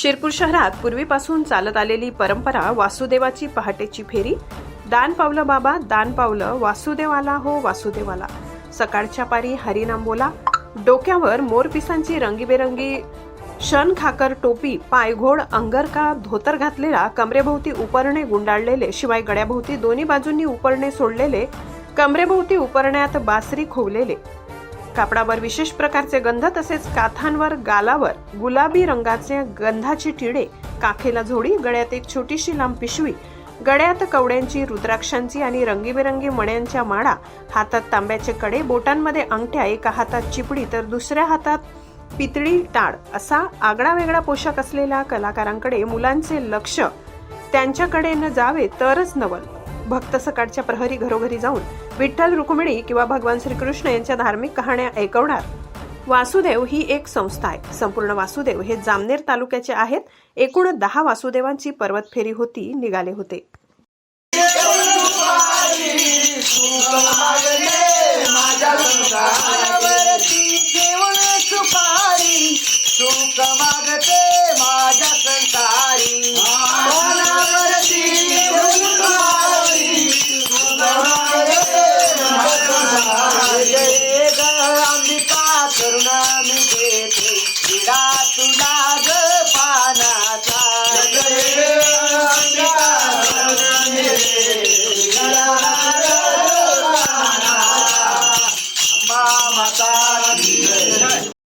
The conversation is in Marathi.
शिरपूर शहरात पूर्वीपासून चालत आलेली परंपरा वासुदेवाची पहाटेची फेरी. दान पावलं बाबा दान पावलं. वासुदेवाला हो वासुदेवाला. सकाळच्या पारी हरिनाम बोला डोक्यावर मोरपिसांची रंगीबेरंगी शन खाकर टोपी पायघोड अंगरका धोतर घातलेला कमरेभोवती उपरणे गुंडाळलेले शिवाय गळ्याभोवती दोन्ही बाजूंनी उपरणे सोडलेले कमरेभोवती उपरण्यात बासरी खोवलेले. कापडावर विशेष प्रकारचे गंध तसेच काथांवर गालावर गुलाबी रंगाचे गंधाचे टिळे काखेला झोडी गळ्यात एक छोटीशी लांब पिशवी गळ्यात कवड्यांची रुद्राक्षांची आणि रंगीबेरंगी मण्यांच्या माळा हातात तांब्याचे कडे बोटांमध्ये अंगठ्या एका हातात चिपडी तर दुसऱ्या हातात पितळी टाळ असा आगळा वेगळा पोशाख असलेल्या कलाकारांकडे मुलांचे लक्ष त्यांच्याकडे न जावे तरच नवल. भक्त सकाळच्या प्रहरी घरोघरी जाऊन विठ्ठल रुक्मिणी किंवा भगवान श्रीकृष्ण यांच्या धार्मिक कहाण्या ऐकवणार. वासुदेव ही एक संस्था आहे. संपूर्ण वासुदेव हे जामनेर तालुक्याचे आहेत. एकूण दहा वासुदेवांची पर्वत फेरी होती निघाले होते. सुपारी માતા